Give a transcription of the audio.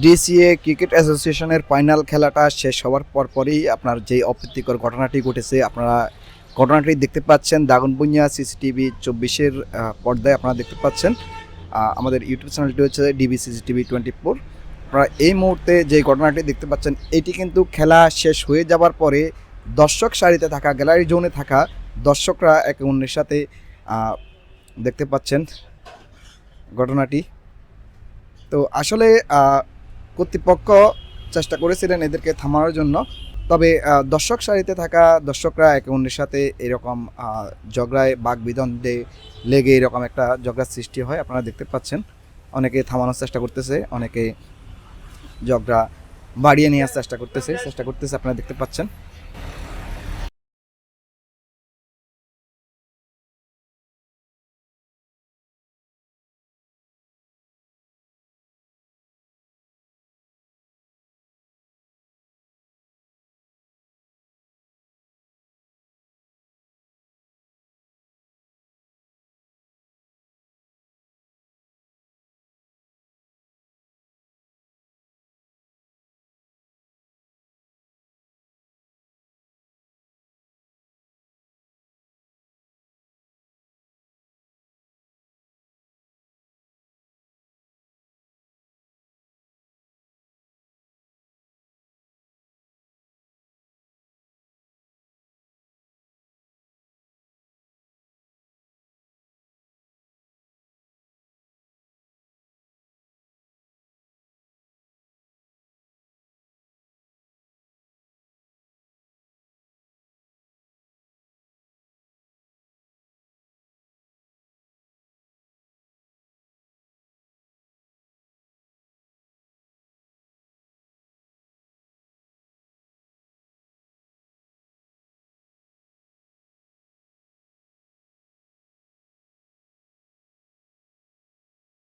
DCA cricket অ্যাসোসিয়েশনের final খেলাটা শেষ হওয়ার পরপরই আপনার যে অপ্রীতিকর ঘটনাটি ঘটেছে, আপনারা ঘটনাটি দেখতে পাচ্ছেন দাগনবুনিয়া সিসিটিভি চব্বিশের পর্দায় আপনারা দেখতে পাচ্ছেন। আমাদের ইউটিউব চ্যানেলটি হচ্ছে ডিবি সিসিটিভি টোয়েন্টি ফোর আপনারা এই মুহূর্তে যে ঘটনাটি দেখতে পাচ্ছেন, এটি কিন্তু খেলা শেষ হয়ে যাওয়ার পরে দর্শক সারিতে থাকা, গ্যালারি জোনে থাকা দর্শকরা একে অন্যের সাথে দেখতে পাচ্ছেন ঘটনাটি। তো আসলে কর্তৃপক্ষ চেষ্টা করেছিলেন এদেরকে থামানোর জন্য। তবে দর্শক সারিতে থাকা দর্শকরা একে অন্যের সাথে এরকম ঝগড়ায় বাক বিদ্বন্দ্বে লেগে এরকম একটা ঝগড়ার সৃষ্টি হয়, আপনারা দেখতে পাচ্ছেন। অনেকে থামানোর চেষ্টা করতেছে, অনেকে ঝগড়া বাড়িয়ে নেওয়ার চেষ্টা করতেছে চেষ্টা করতেছে, আপনারা দেখতে পাচ্ছেন।